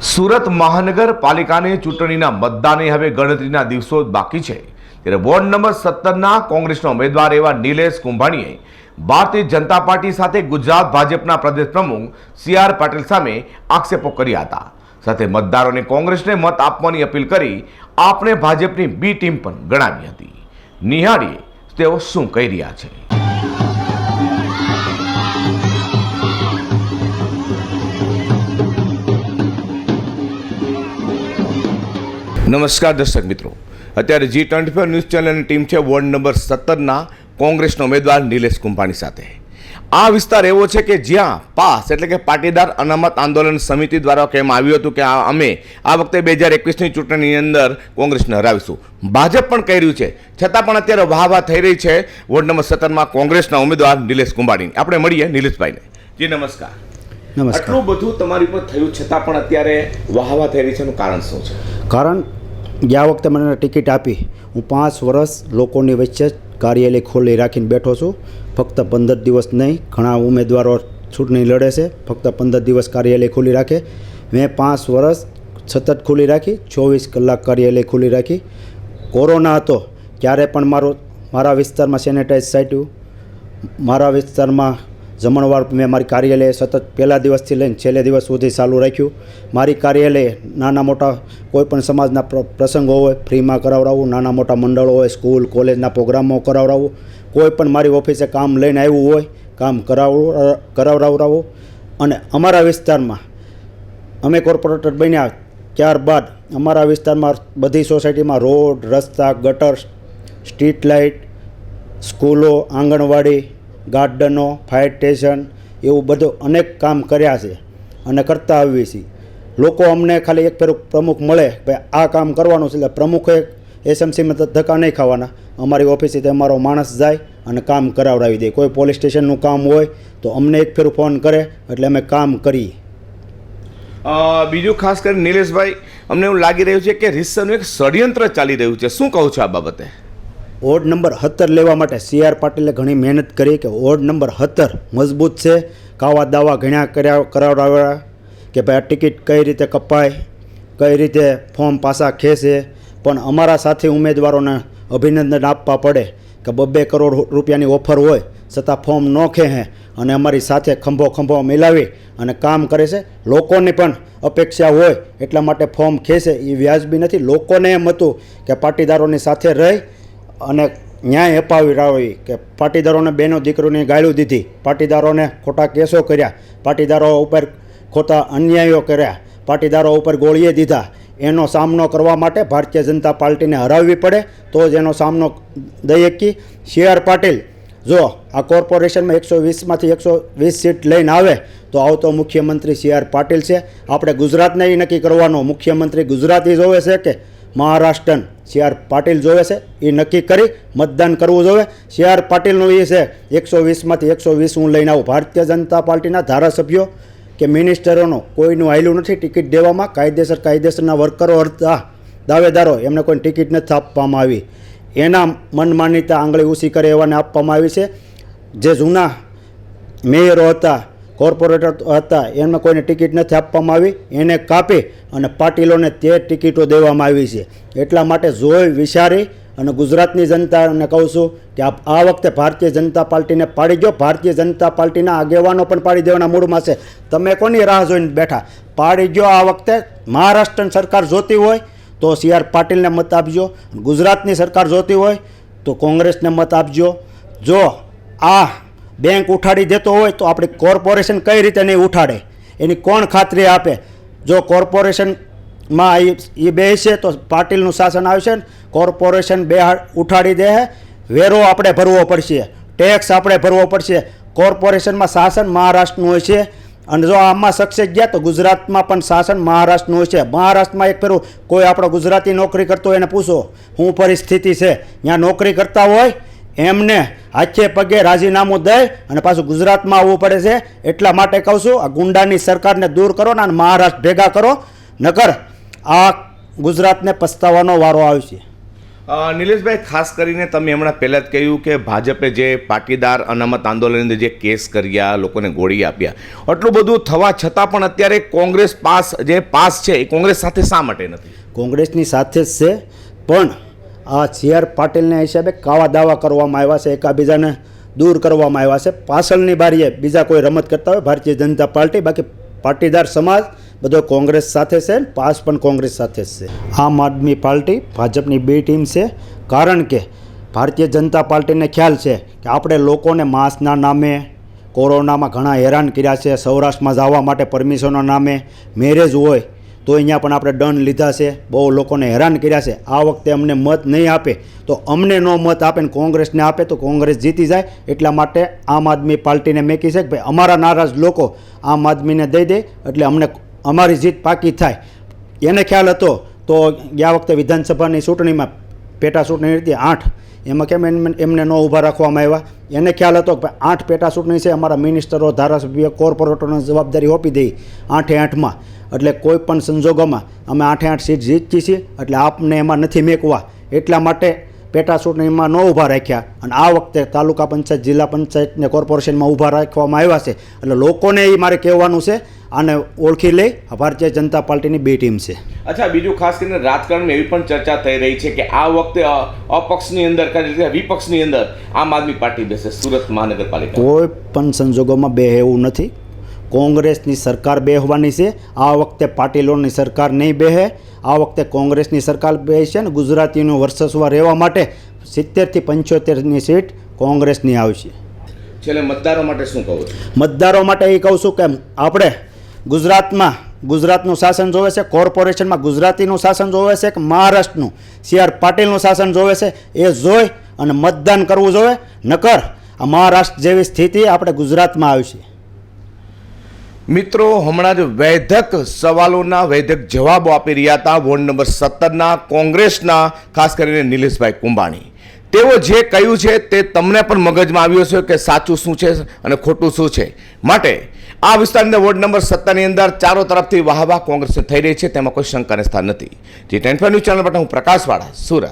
સુરત મહાનગરપાલિકાની ચૂંટણીના મતદાનની હવે ગણતરીના દિવસો બાકી છે. ત્યારે વોર્ડ નંબર સત્તરના કોંગ્રેસના ઉમેદવાર એવા નિલેશ કુંભાણીએ ભારતીય જનતા પાર્ટી સાથે ગુજરાત ભાજપના પ્રદેશ પ્રમુખ સી આર પાટીલ સામે આક્ષેપો કર્યા હતા. સાથે મતદારોને કોંગ્રેસને મત આપવાની અપીલ કરી આપને ભાજપની બી ટીમ પણ ગણાવી હતી. નિહાળીએ તેઓ શું કહી રહ્યા છે. નમસ્કાર દર્શક મિત્રો. અત્યારે જી ટ્વેન્ટી ફોર ન્યૂઝ ચેનલની ટીમ છે વોર્ડ નંબર સત્તરના કોંગ્રેસના ઉમેદવાર નિલેશ કુંભાણી સાથે. આ વિસ્તાર એવો છે કે જ્યાં પાસ એટલે કે પાટીદાર અનામત આંદોલન સમિતિ દ્વારા કહેવામાં આવ્યું હતું કે આ અમે આ વખતે બે હજાર એકવીસની ચૂંટણીની અંદર કોંગ્રેસને હરાવીશું. ભાજપ પણ કહી રહ્યું છે. છતાં પણ અત્યારે વાહ થઈ રહી છે વોર્ડ નંબર સત્તરમાં કોંગ્રેસના ઉમેદવાર નિલેશ કુંભાણી. આપણે મળીએ નિલેશભાઈને. જી નમસ્કાર. નમસ્કાર. આટલું બધું તમારી પર થયું છતાં પણ અત્યારે વાહ વાહ થઈ રહી છે એનું કારણ શું છે? કારણ ગયા વખતે મને ટિકિટ આપી. હું પાંચ વર્ષ લોકોની વચ્ચે કાર્યાલય ખોલી રાખીને બેઠો છું. ફક્ત પંદર દિવસ નહીં, ઘણા ઉમેદવારો ચૂંટણી લડે છે. ફક્ત પંદર દિવસ કાર્યાલય ખોલી રાખે. મેં પાંચ વર્ષ સતત ખુલ્લી રાખી, ચોવીસ કલાક કાર્યાલય ખુલ્લી રાખી. કોરોના હતો ત્યારે પણ મારો, મારા વિસ્તારમાં સેનેટાઈઝ સાટ્યું મારા વિસ્તારમાં જમણવાર મેં મારી કાર્યાલય સતત પહેલા દિવસથી લઈને છેલ્લે દિવસ સુધી ચાલુ રાખ્યું. મારી કાર્યાલય નાના મોટા કોઈ પણ સમાજના પ્ર- પ્રસંગો હોય, ફ્રીમાં કરાવડાવવું નાના મોટા મંડળો હોય, સ્કૂલ, કોલેજના પ્રોગ્રામો કરાવડાવવું કોઈ પણ મારી ઓફિસે કામ લઈને આવ્યું હોય, કામ કરાવવું કરાવડાવડાવવું અને અમારા વિસ્તારમાં, અમે કોર્પોરેટર બન્યા ત્યારબાદ અમારા વિસ્તારમાં બધી સોસાયટીમાં રોડ, રસ્તા, ગટર, સ્ટ્રીટ લાઇટ, સ્કૂલો, આંગણવાડી ગાર્ડનો, ફાયર સ્ટેશન એવું બધું અનેક કામ કર્યા છે અને કરતા આવીએ છીએ. લોકો અમને ખાલી એક ફેરું પ્રમુખ મળે ભાઈ આ કામ કરવાનું છે એટલે પ્રમુખે એસએમસીમાં ધક્કા નહીં ખાવાના. અમારી ઓફિસે અમારો માણસ જાય અને કામ કરાવડાવી દે. કોઈ પોલીસ સ્ટેશનનું કામ હોય તો અમને એક ફેરું ફોન કરે એટલે અમે કામ કરીએ. બીજું ખાસ કરીને નિલેશભાઈ, અમને એવું લાગી રહ્યું છે કે રીસરનું એક ષડયંત્ર ચાલી રહ્યું છે. શું કહું છો આ બાબતે? વોર્ડ નંબર હત્તર લેવા માટે સી આર પાટીલે ઘણી મહેનત કરી કે ઓડ નંબર હત્તર મજબૂત છે. કાવા દાવા ઘણા કર્યા, કરાવડાવ્યા કે ભાઈ આ ટિકિટ કઈ રીતે કપાય, કઈ રીતે ફોર્મ પાસા ખેંચે. પણ અમારા સાથી ઉમેદવારોને અભિનંદન આપવા પડે કે બબ્બે કરોડ રૂપિયાની ઓફર હોય છતાં ફોર્મ ન ખેંચે અને અમારી સાથે ખંભો ખંભો મિલાવી અને કામ કરે છે. લોકોની પણ અપેક્ષા હોય એટલા માટે ફોર્મ ખેંચે એ વ્યાજબી નથી. લોકોને એમ હતું કે પાટીદારોની સાથે રહી અને ન્યાય અપાવી રાવી કે પાટીદારોને બેનો દીકરીઓને ગાળ્યું દીધી. પાટીદારોને ખોટા કેસો કર્યા. પાટીદારો ઉપર ખોટા અન્યાયો કર્યા. પાટીદારો ઉપર ગોળીએ દીધા. એનો સામનો કરવા માટે ભારતીય જનતા પાર્ટીને હરાવવી પડે. તો જ એનો સામનો દઈ કે સી આર પાટીલ, જો આ કોર્પોરેશનમાં એકસો વીસમાંથી એકસો વીસ સીટ લઈને આવે, તો આવતો મુખ્યમંત્રી સી આર પાટીલ છે. આપણે ગુજરાતને એ નક્કી કરવાનો મુખ્યમંત્રી ગુજરાતી જોવે છે કે મહારાષ્ટ્રન? સી આર પાટીલ જોવે છે એ નક્કી કરી મતદાન કરવું જોવે. સી આર પાટીલનું એ છે, એકસો વીસમાંથી એકસો વીસ હું લઈને આવું. ભારતીય જનતા પાર્ટીના ધારાસભ્યો કે મિનિસ્ટરોનો કોઈનું આયલું નથી ટિકિટ દેવામાં. કાયદેસર કાયદેસરના વર્કરો હતા, દાવેદારો, એમને કોઈ ટિકિટ નથી આપવામાં આવી. એના મનમાનીતા આંગળી ઊંચી કરે એવાને આપવામાં આવી છે. જે જૂના મેયરો હતા કોર્પોરેટર હતા. એમને કોઈને ટિકિટ નથી આપવામાં આવી. એને કાપી અને પાટીલોને તે ટિકિટો દેવામાં આવી છે. એટલા માટે જોઈ વિચારી અને ગુજરાતની જનતાને કહું છું કે આ આ વખતે ભારતીય જનતા પાર્ટીને પાડી દો ભારતીય જનતા પાર્ટીના આગેવાનો પણ પાડી દેવાના મૂળમાં છે. તમે કોની રાહ જોઈને બેઠા? પાડી દો આ વખતે મહારાષ્ટ્રની સરકાર જોતી હોય તો સી આર પાટીલને મત આપજો. ગુજરાતની સરકાર જોતી હોય તો કોંગ્રેસને મત આપજો. જો આ બેંક ઉઠાડી દેતો હોય તો આપણી કોર્પોરેશન કઈ રીતે નહીં ઉઠાડે? એની કોણ ખાતરી આપે? જો કોર્પોરેશનમાં એ બેસે તો પાટીલનું શાસન આવશે ને, કોર્પોરેશન બે ઉઠાડી દે વેરો આપણે ભરવો પડશે, ટેક્સ આપણે ભરવો પડશે. કોર્પોરેશનમાં શાસન મહારાષ્ટ્રનું હોય છે. અને જો આમાં સક્સેસ ગયા તો ગુજરાતમાં પણ શાસન મહારાષ્ટ્રનું હોય છે. મહારાષ્ટ્રમાં એક ફેરું કોઈ આપણો ગુજરાતી નોકરી કરતો હોય એને પૂછો, હું પરિસ્થિતિ છે? ત્યાં નોકરી કરતા હોય? એમને હાથે પગે રાજીનામું દઈ અને પાછું ગુજરાતમાં આવવું પડે છે. એટલા માટે કહું છું આ ગુંડાની સરકારને દૂર કરો ને અને મહારાષ્ટ્ર ભેગા કરો. નકર આ ગુજરાતને પસ્તાવાનો વારો આવશે છે. નિલેશભાઈ ખાસ કરીને તમે હમણાં પહેલાં જ કહ્યું કે ભાજપે જે પાટીદાર અનામત આંદોલનની અંદર જે કેસ કર્યા લોકોને ગોળી આપ્યા આટલું બધું થવા છતાં પણ અત્યારે કોંગ્રેસ પાસ જે પાસ છે એ કોંગ્રેસ સાથે શા માટે નથી? કોંગ્રેસની સાથે જ છે પણ આ સી આર પાટીલના હિસાબે કાવા દાવા કરવામાં આવ્યા છે, એકાબીજાને દૂર કરવામાં આવ્યા છે. પાછળની બારીએ બીજા કોઈ રમત કરતા હોય, ભારતીય જનતા પાર્ટી, બાકી પાટીદાર સમાજ, બધો કોંગ્રેસ સાથે છે પાસ પણ કોંગ્રેસ સાથે જ છે. આમ આદમી પાર્ટી ભાજપની બે ટીમ છે, કારણ કે ભારતીય જનતા પાર્ટીને ખ્યાલ છે કે આપણે લોકોને માસ્કના નામે કોરોનામાં ઘણા હેરાન કર્યા છે. સૌરાષ્ટ્રમાં જવા માટે પરમિશનના નામે મેરેજ હોય તો અહીંયા પણ આપણે દંડ લીધા છે. બહુ લોકોને હેરાન કર્યા છે. આ વખતે અમને મત નહીં આપે. તો અમને નો મત આપે ને કોંગ્રેસને આપે તો કોંગ્રેસ જીતી જાય. એટલા માટે આમ આદમી પાર્ટીને મેકી છે કે ભાઈ અમારા નારાજ લોકો આમ આદમીને દઈ દે એટલે અમને અમારી જીત પાકી થાય. એને ખ્યાલ હતો તો ગયા વખતે વિધાનસભાની ચૂંટણીમાં પેટા ચૂંટણી હતી, આઠ. એમાં કેમ એમ- એમને ન ઊભા રાખવામાં આવ્યા? એને ખ્યાલ હતો કે આઠ પેટા ચૂંટણી છે, અમારા મિનિસ્ટરો, ધારાસભ્ય, કોર્પોરેટરોને જવાબદારી આપી દઈ આઠે આઠમાં. એટલે કોઈ પણ સંજોગોમાં અમે આઠે આઠ સીટ જીતી છીએ, એટલે આપને એમાં નથી મેકવા. એટલા માટે પેટા ચૂંટણીમાં ન ઊભા રાખ્યા. અને આ વખતે તાલુકા પંચાયત જિલ્લા પંચાયત ને કોર્પોરેશનમાં ઊભા રાખવામાં આવ્યા છે. એટલે લોકોને એ મારે કહેવાનું છે આને ઓળખી લઈ ભારતીય જનતા પાર્ટીની બે ટીમ છે. અચ્છા બીજું ખાસ કરીને રાજકારણમાં એવી પણ ચર્ચા થઈ રહી છે કે આ વખતે અપક્ષની અંદર વિપક્ષની અંદર આમ આદમી પાર્ટી બેસે સુરત મહાનગરપાલિકા કોઈ પણ સંજોગોમાં બે એવું નથી. કોંગ્રેસની સરકાર બેહવાની છે. આ વખતે પાટીલોની સરકાર નહીં બેહે. આ વખતે કોંગ્રેસની સરકાર બેસશે ને ગુજરાતીનું વર્ચસ્વ રહેવા માટે સિત્તેરથી પંચોતેરની સીટ કોંગ્રેસની આવશે. છેલ્લે મતદારો માટે શું કહું મતદારો માટે એ કહું છું કે આપણે ગુજરાતમાં ગુજરાતનું શાસન જોવે છે કોર્પોરેશનમાં ગુજરાતીનું શાસન જોવે છે કે મહારાષ્ટ્રનું? સી આર પાટીલનું શાસન જોવે છે? એ જોઈ અને મતદાન કરવું જોઈએ નકર આ મહારાષ્ટ્ર જેવી સ્થિતિ આપણે ગુજરાતમાં આવશે મિત્રો, હમણાં જ વૈધક સવાલોના વૈધક જવાબો આપી રહ્યા હતા વોર્ડ નંબર સત્તરના કોંગ્રેસના, ખાસ કરીને નિલેશભાઈ કુંભાણી તેઓ જે કહ્યું છે તે તમને પણ મગજમાં આવ્યું છે કે સાચું શું છે અને ખોટું શું છે. માટે, આ વિસ્તારની વોર્ડ નંબર સત્તરની અંદર ચારો તરફથી વાહવાહ કોંગ્રેસને થઈ રહી છે, તેમાં કોઈ શંકાને સ્થાન નથી. જે ટેન્ફર ન્યૂઝ ચેનલ માટે હું પ્રકાશવાળા, સુરત.